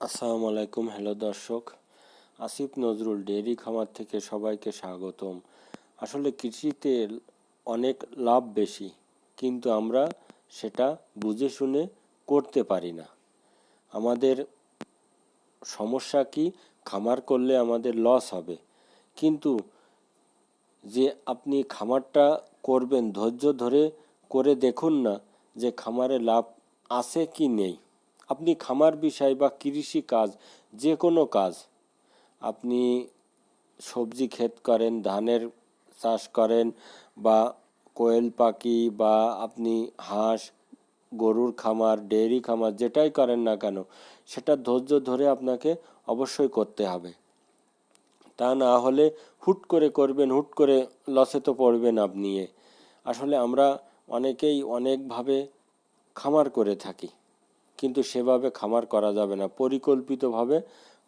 আসসালামু আলাইকুম, হ্যালো দর্শক। আসিফ নজরুল ডেয়ারি খামার থেকে সবাইকে স্বাগতম। আসলে কৃষিতে অনেক লাভ বেশি, কিন্তু আমরা সেটা বুঝে শুনে করতে পারি না। আমাদের সমস্যা কি? খামার করলে আমাদের লস হবে। কিন্তু যে আপনি খামারটা করবেন, ধৈর্য ধরে করে দেখুন না যে খামারে লাভ আছে কি নেই। আপনি খামার বিষয় বা কৃষি কাজ যে কোনো কাজ, আপনি সবজি ক্ষেত করেন, ধানের চাষ করেন বা কোয়েল পাখি বা আপনি হাঁস, গরুর খামার, ডেয়ারি খামার যেটাই করেন না কেন, সেটা ধৈর্য ধরে আপনাকে অবশ্যই করতে হবে। তা না হলে হুট করে করবেন, হুট করে লসে তো পড়বেন আপনি। আসলে আমরা অনেকেই অনেকভাবে খামার করে থাকি। কিন্তু সেভাবে খামার করা যাবে না। পরিকল্পিতভাবে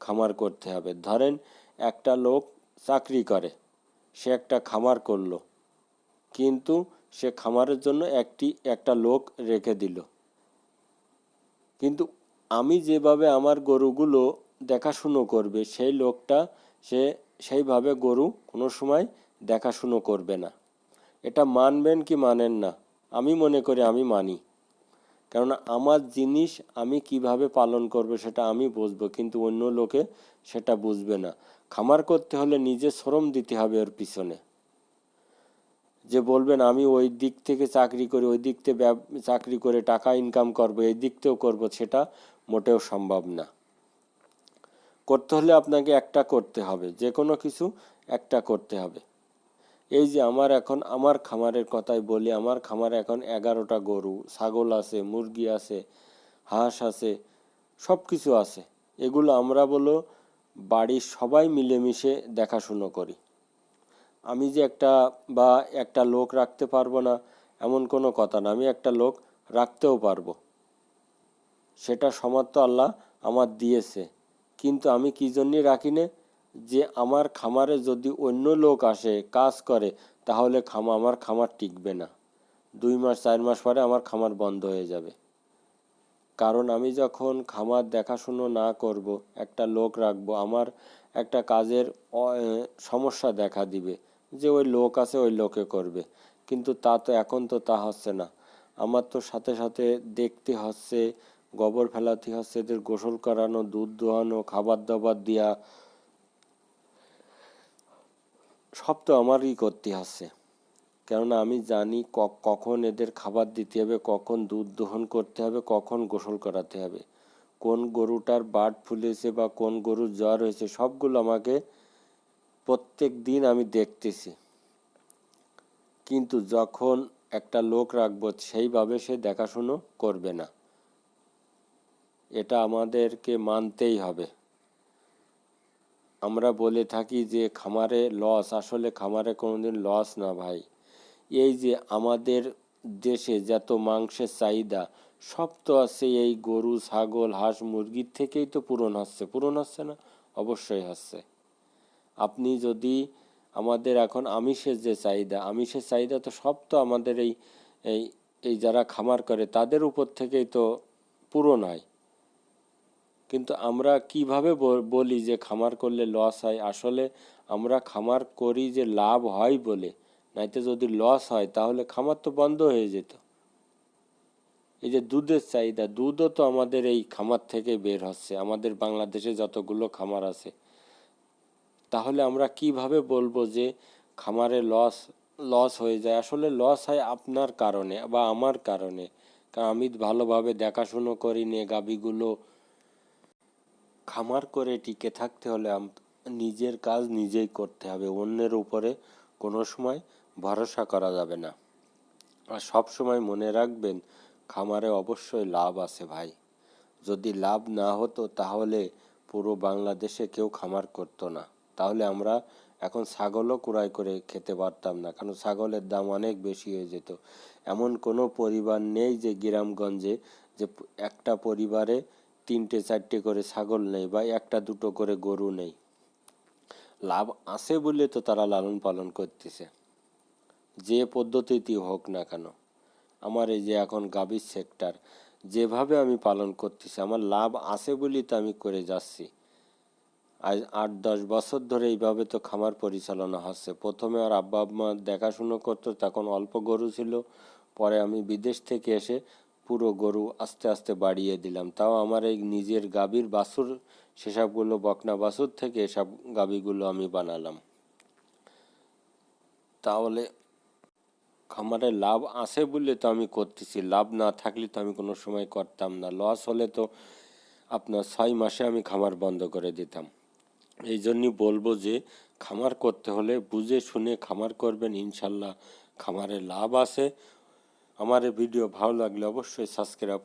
খামার করতে হবে। ধরেন একটা লোক চাকরি করে, সে একটা খামার করল, কিন্তু সে খামারের জন্য একটি, একটা লোক রেখে দিল। কিন্তু আমি যেভাবে আমার গরুগুলো দেখাশুনো করবে, সেই লোকটা, সে সেইভাবে গরু কোনো সময় দেখাশুনো করবে না। এটা মানবেন কি মানেন না? আমি মনে করি আমি মানি। কেননা আমার জিনিস আমি কীভাবে পালন করব সেটা আমি বুঝব, কিন্তু অন্য লোকে সেটা বুঝবে না। খামার করতে হলে নিজে শ্রম দিতে হবে ওর পিছনে। যে বলবেন, আমি ওই দিক থেকে চাকরি করি, ওই দিক থেকে চাকরি করে টাকা ইনকাম করব, এই দিক থেকেও করব, সেটা মোটেও সম্ভব না। করতে হলে আপনাকে একটা করতে হবে যে কোনো কিছু একটা করতে হবে। এই যে আমার এখন, আমার খামারের কথাই বলি, আমার খামারে এখন এগারোটা গরু, ছাগল আছে, মুরগি আছে, হাঁস আছে সব কিছু আছে। এগুলো আমরা বলো বাড়ির সবাই মিলেমিশে দেখাশুনো করি। আমি যে একটা বা একটা লোক রাখতে পারব না, এমন কোনো কথা না। আমি একটা লোক রাখতেও পারব। সেটা সমাত্ত আল্লাহ আমার দিয়েছে। কিন্তু আমি কী জন্যে রাখি না? যে আমার খামারে যদি অন্য লোক আসে, কাজ করে, তাহলে খামা, আমার খামার টিকবে না। দুই মাস, চার মাস পরে আমার খামার বন্ধ হয়ে যাবে। কারণ আমি যখন খামার দেখাশুনো না করব, একটা লোক রাখব, আমার একটা কাজের সমস্যা দেখা দিবে যে ওই লোক আছে, ওই লোকে করবে। কিন্তু তা তো এখন তো তা হচ্ছে না। আমার তো সাথে সাথে দেখতে হচ্ছে, গোবর ফেলাতে হচ্ছে, এদের গোসল করানো, দুধ দোয়ানো, খাবার দাবার দেওয়া সব তো আমারই করতে হচ্ছে কেননা আমি জানি কখন এদের খাবার দিতে হবে, কখন দুধ দহন করতে হবে, কখন গোসল করাতে হবে। কোন গরুটার বাট ফুলেছে বা কোন গরুর জ্বর হয়েছে, সবগুলো আমাকে প্রত্যেক দিন আমি দেখতেছি। কিন্তু যখন একটা লোক রাখব, সেইভাবে সে দেখাশুনো করবে না। এটা আমাদেরকে মানতেই হবে। আমরা বলে থাকি যে খামারে লস আসলে খামারে কোনোদিন লস না ভাই। এই যে আমাদের দেশে যত মাংসের চাহিদা, সব তো আছে এই গরু, ছাগল, হাঁস, মুরগির থেকেই তো পূরণ হচ্ছে। পূরণ হচ্ছে না? অবশ্যই হচ্ছে। আপনি যদি আমাদের এখন আমিষের যে চাহিদা, আমিষের চাহিদা তো সব তো আমাদের এই এই যারা খামার করে, তাদের উপর থেকেই তো পূরণ হয়। কিন্তু আমরা কীভাবে বলি যে খামার করলে লস হয়? আসলে আমরা খামার করি যে লাভ হয় বলে। নাইতে যদি লস হয়, তাহলে খামার তো বন্ধ হয়ে যেত। এই যে দুধের চাহিদা, দুধও তো আমাদের এই খামার থেকে বের হচ্ছে। আমাদের বাংলাদেশে যতগুলো খামার আছে। তাহলে আমরা কীভাবে বলব যে খামারে লস লস হয়ে যায়? আসলে লস হয় আপনার কারণে বা আমার কারণে। কারণ আমি ভালোভাবে দেখাশুনো করি নে গাবিগুলো খামার করে টিকে থাকতে হলে নিজের কাজ নিজেই করতে হবে। অন্যের উপরে কোনো সময় ভরসা করা যাবে না। আর সব সময় মনে রাখবেন, খামারে অবশ্যই লাভ আছে ভাই। যদি লাভ না হতো তাহলে পুরো বাংলাদেশে কেউ খামার করতো না। তাহলে আমরা এখন ছাগলও কুড়াই করে খেতে পারতাম না, কারণ ছাগলের দাম অনেক বেশি হয়ে যেত। এমন কোনো পরিবার নেই যে গ্রামগঞ্জে যে একটা পরিবারে তিনটে, চারটে করে ছাগল নেই বা একটা দুটো করে গরু নেই। লাভ আছে বলে তো তারা লালন পালন করতেছে। যে পদ্ধতিতেই হোক না কেন, আমার এই যে এখন গাভীর সেক্টর যেভাবে আমি পালন করতেছি, আমার লাভ আছে বলেই তো আমি করে যাচ্ছি। আজ আট, দশ বছর ধরে এইভাবে তো খামার পরিচালনা হচ্ছে। প্রথমে আর আব্বা আম্মা দেখাশুনো করতো, তখন অল্প গরু ছিল। পরে আমি বিদেশ থেকে এসে পুরো গরু আস্তে আস্তে বাড়িয়ে দিলাম। তাও আমার এই নিজের গাভীর বাছুর, সেসবগুলো বকনা বাছুর থেকে এসব গাভীগুলো আমি বানালাম। তাহলে খামারে লাভ আছে বলে তো আমি করতেছি, লাভ না থাকলে তো আমি কোনো সময় করতাম না। লস হলে তো আপনার ছয় মাসে আমি খামার বন্ধ করে দিতাম। এই জন্যই বলব যে, খামার করতে হলে বুঝে শুনে খামার করবেন, ইনশাল্লাহ খামারে লাভ আছে। আমার এই ভিডিও ভালো লাগলে অবশ্যই সাবস্ক্রাইব